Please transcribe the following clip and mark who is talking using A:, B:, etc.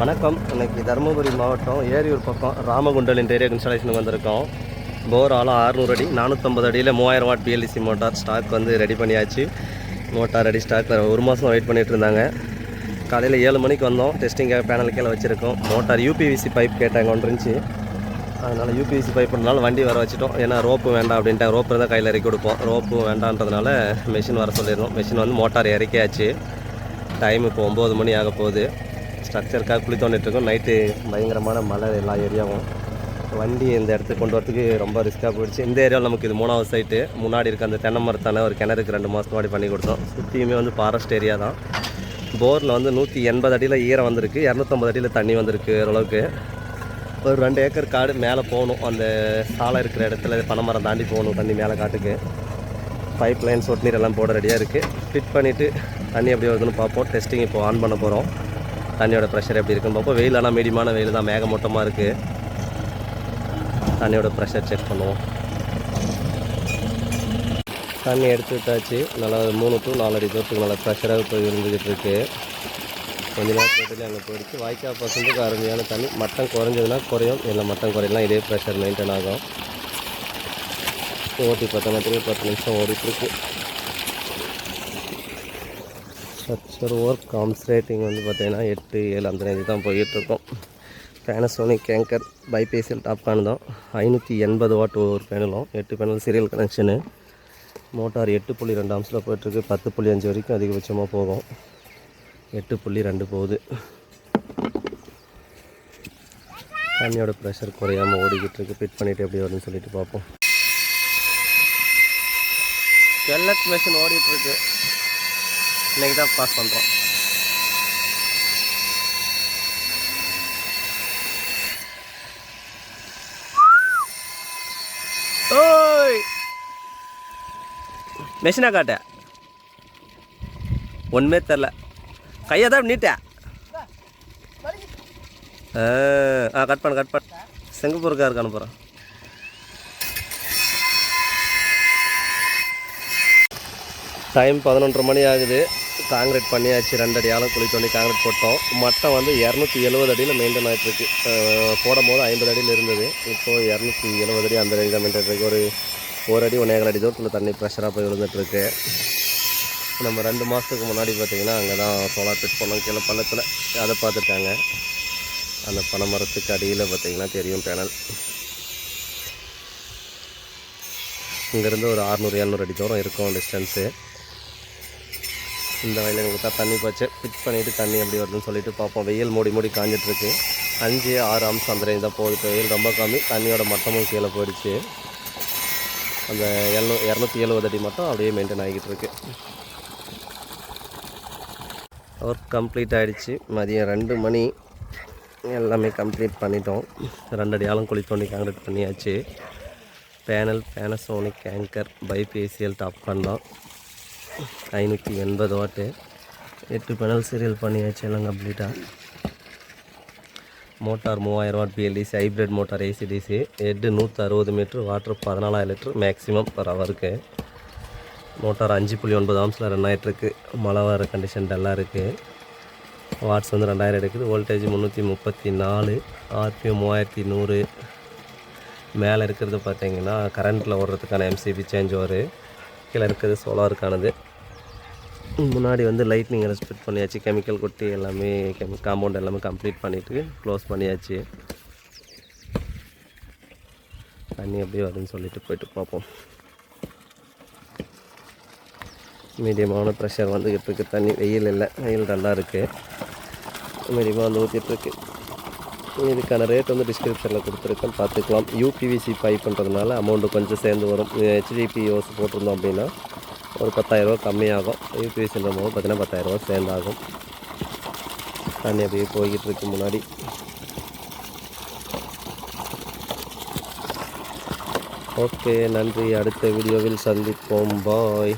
A: வணக்கம். இன்னைக்கு தருமபுரி மாவட்டம் ஏரியூர் பக்கம் ராமகுண்டல் இன்டீரியர் இன்ஸ்டாலேஷனுக்கு வந்திருக்கோம். போர் ஆழம் அறுநூறு அடி நானூற்றம்பது அடியில் மூவாயிரம் வாட் பிஎல்சி மோட்டார் ஸ்டாக் வந்து ரெடி பண்ணியாச்சு. மோட்டார் ரெடி ஸ்டாக்கில் ஒரு மாதம் வெயிட் பண்ணிகிட்டு இருந்தாங்க. காலையில் ஏழு மணிக்கு வந்தோம். டெஸ்டிங்காக பேனல் கீழே வச்சுருக்கோம். மோட்டார் யூபிவிசி பைப் கேட்டாங்க ஒன்று இருந்துச்சு. அதனால் யூபிவிசி பண்ணனால வண்டி வர வச்சுட்டோம். ஏன்னா ரோப்பு வேண்டாம் அப்படின்ட்டு ரோப்பு இருந்தால் கையில் இறக்கி கொடுப்போம். ரோப்பு வேண்டான்றதுனால மிஷின் வர சொல்லியிருந்தோம் மிஷின் வந்து மோட்டார் இறக்கியாச்சு. டைம் இப்போ ஒம்பது மணி ஆக போகுது. ஸ்ட்ரக்சருக்காக குழி தோண்டிட்டுருக்கோம் நைட்டு பயங்கரமான மழை எல்லா ஏரியாவும். வண்டி இந்த இடத்துக்கு கொண்டு வரதுக்கு ரொம்ப ரிஸ்க்காக போயிடுச்சு. இந்த ஏரியாவில் நமக்கு இது மூணாவது சைட்டு முன்னாடி இருக்க அந்த தென்னை மரத்தான ஒரு கிணறுக்கு ரெண்டு மாதத்துக்கு முன்னாடி பண்ணி கொடுத்தோம். சுற்றியுமே வந்து ஃபாரஸ்ட் ஏரியா தான். போரில் வந்து நூற்றி எண்பது அடியில் ஈரம் வந்திருக்கு. இரநூத்தம்பது அடியில் தண்ணி வந்திருக்கு ஓரளவுக்கு. ஒரு ரெண்டு ஏக்கர் காடு மேலே போகணும். அந்த சாலை இருக்கிற இடத்துல பனைமரம் தாண்டி போகணும் தண்ணி மேலே காட்டுக்கு. பைப் லைன் சொட்டு நீர் எல்லாம் போட ரெடியாக இருக்குது ஃபிட் பண்ணிவிட்டு தண்ணி எப்படி வருதுன்னு பார்ப்போம். டெஸ்டிங் இப்போ ஆன் பண்ண போகிறோம் தண்ணியோட ப்ரெஷர் எப்படி இருக்குன்னு பார்ப்போம். வெயில் ஆனால் மீடியமான வெயில் தான். மேகமூட்டமாக இருக்குது தண்ணியோட ப்ரெஷர் செக் பண்ணுவோம். தண்ணி எடுத்து விட்டாச்சு. நல்லா மூணு டு நாலு அடி தூரத்துக்கு நல்லா ப்ரெஷராக போய் இருந்துக்கிட்டு இருக்குது கொஞ்ச நேரத்துல அங்கே போயிடுச்சு. வாய்க்கா பசங்களுக்கு அருமையான தண்ணி. மட்டம் குறைஞ்சதுன்னா குறையும். இல்லை மட்டம் குறையலாம் இதே ப்ரெஷர் மெயின்டைன் ஆகும். ஓட்டி பத்தனத்துக்கு பத்து நிமிஷம் ஓடிட்டுருக்கு ஸ்ட்ரக்சர் ஒர்க் காம்ஸ் ரேட்டிங் வந்து பார்த்திங்கன்னா எட்டு ஏழு அந்த ரேஞ்சு தான் போயிட்டுருக்கோம். பேனசோனிக் கேங்கர் பைபேசியல் டாப்கான் தான். ஐநூற்றி எண்பது வாட் ஒரு பேனலும் எட்டு பேனல் சீரியல் கனெக்ஷனு மோட்டார் எட்டு புள்ளி ரெண்டு அம்சில் போயிட்டுருக்கு. பத்து புள்ளி அஞ்சு வரைக்கும் அதிகபட்சமாக போகும். எட்டு புள்ளி ரெண்டு போகுது. தண்ணியோட ப்ரெஷர் குறையாமல் ஓடிக்கிட்டு இருக்கு ஃபிட் பண்ணிவிட்டு எப்படி வருதுன்னு சொல்லிட்டு பார்ப்போம். வெள்ளத் மிஷின் ஓடிட்டுருக்கு. இன்றைக்கி இன்னைக்கு தான் பாஸ் பண்ணுறோம் ஓய் மெஷினா காட்ட. ஒன்றுமே தெரில. கையை தான் நீட்ட. ஆ கட் பண்ண கட் பண்ண. சிங்கப்பூருக்கா இருக்க அனுப்புகிறேன் டைம் பதினொன்றரை மணி ஆகுது. காங்கிரீட் பண்ணியாச்சு ரெண்டடி ஆளும் ஆழம் குழி தோண்டி காங்கிரீட் போட்டோம். மட்டம் வந்து இரநூத்தி எழுபது அடியில் மெயின்டைன் ஆகிட்டுருக்கு போடும் போது ஐம்பது அடியில் இருந்தது. இப்போது இரநூத்தி எழுபது அடி அந்த அடி தான் மெயின்டைன் இருக்குது ஒரு ஒரு அடி ஒன்றேகால் அடி தூரத்தில் தண்ணி ப்ரெஷராக போய் விழுந்துட்டுருக்கு. நம்ம ரெண்டு மாதத்துக்கு முன்னாடி பார்த்திங்கன்னா அங்கே தான் சோலார் ஃபிட் பண்ணோம். கீழே பள்ளத்தில். அதை பார்த்துட்டாங்க. அந்த பனை மரத்துக்கு அடியில் பார்த்தீங்கன்னா தெரியும் பேனல் இங்கேருந்து ஒரு ஆறுநூறு எழுநூறு அடி தூரம் இருக்கும் டிஸ்டன்ஸு இந்த வயலில் எங்களுக்கு தான் தண்ணி போச்சு. ஃபிட் பண்ணிவிட்டு தண்ணி எப்படி வருதுன்னு சொல்லிட்டு பார்ப்போம். வெயில் மூடி மூடி காஞ்சிட்ருக்கு. அஞ்சு ஆறு அம்சம் அந்த ரேஞ்ச் தான் போகுது. வெயில் ரொம்ப கம்மி. தண்ணியோட மட்டமும் கீழே போயிடுச்சு. அந்த எழுநூ இரநூத்தி எழுபது அடி மட்டும் அப்படியே மெயின்டைன் ஆகிட்டு இருக்கு ஒர்க் கம்ப்ளீட் ஆகிடுச்சு மதியம் ரெண்டு மணி. எல்லாமே கம்ப்ளீட் பண்ணிட்டோம். ரெண்டு அடி குழி தோண்டி காங்கிரீட் பண்ணியாச்சு. பேனல் பேனசோனிக் ஆங்கர் பைபிஎஸ்சிஎல் டாப் பண்ணோம். ஐநூற்றி எண்பது வாட்டு. எட்டு பேனல் சீரியல் பண்ணியாச்சு எல்லாம் கம்ப்ளீட்டாக மோட்டார் மூவாயிரம் watt BLDC hybrid motor AC DC head நூற்றி அறுபது மீட்ரு வாட்ரு பதினாலாயிரம் லிட்ரு மேக்ஸிமம் பர் ஹவருக்கு மோட்டார் அஞ்சு புள்ளி ஒன்பது ஆம்ஸில் ரன் ஆகிட்டுருக்கு மழை வர கண்டிஷன் டல்லாக இருக்குது வாட்ஸ் வந்து ரெண்டாயிரம் எடுக்குது. வோல்டேஜ் முந்நூற்றி முப்பத்தி நாலு ஆர்பிஎம் மூவாயிரத்தி நூறு. மேலே இருக்கிறது பார்த்தீங்கன்னா கரண்ட்டில் ஓடுறதுக்கான எம்சிபி சேஞ்ச் வரும் கீழே இருக்கிறது சோலாருக்கானது முன்னாடி வந்து லைட்னிங் எல்லாம் ஸ்பிட் பண்ணியாச்சு. கெமிக்கல் கொட்டி எல்லாமே கெமி காம்பவுண்ட் எல்லாமே கம்ப்ளீட் பண்ணிவிட்டு க்ளோஸ் பண்ணியாச்சு. தண்ணி எப்படி வருதுன்னு சொல்லிட்டு போயிட்டு பார்ப்போம். மீடியமான ப்ரெஷர் வந்துக்கிட்டு இருக்குது தண்ணி வெயில் இல்லை. வெயில் நல்லா இருக்குது மீடியமாக வந்து ஊற்றிட்டுருக்கு இதுக்கான ரேட் வந்து டிஸ்கிரிப்ஷனில் கொடுத்துருக்கேன். பார்த்துக்கலாம். யூபிவிசி பைப்புன்றதுனால அமௌண்ட்டு கொஞ்சம் சேர்ந்து வரும். ஹெச்டிபி யோஸ் போட்டிருந்தோம் அப்படின்னா ஒரு பத்தாயிரரூவா கம்மியாகும். யூபிவிசின்ற போது பார்த்தீங்கன்னா பத்தாயிரரூவா சேர்ந்தாகும். தண்ணி அப்படியே போய்கிட்டு இருக்கு முன்னாடி. ஓகே நன்றி. அடுத்த வீடியோவில் சந்திப்போம். பாய்.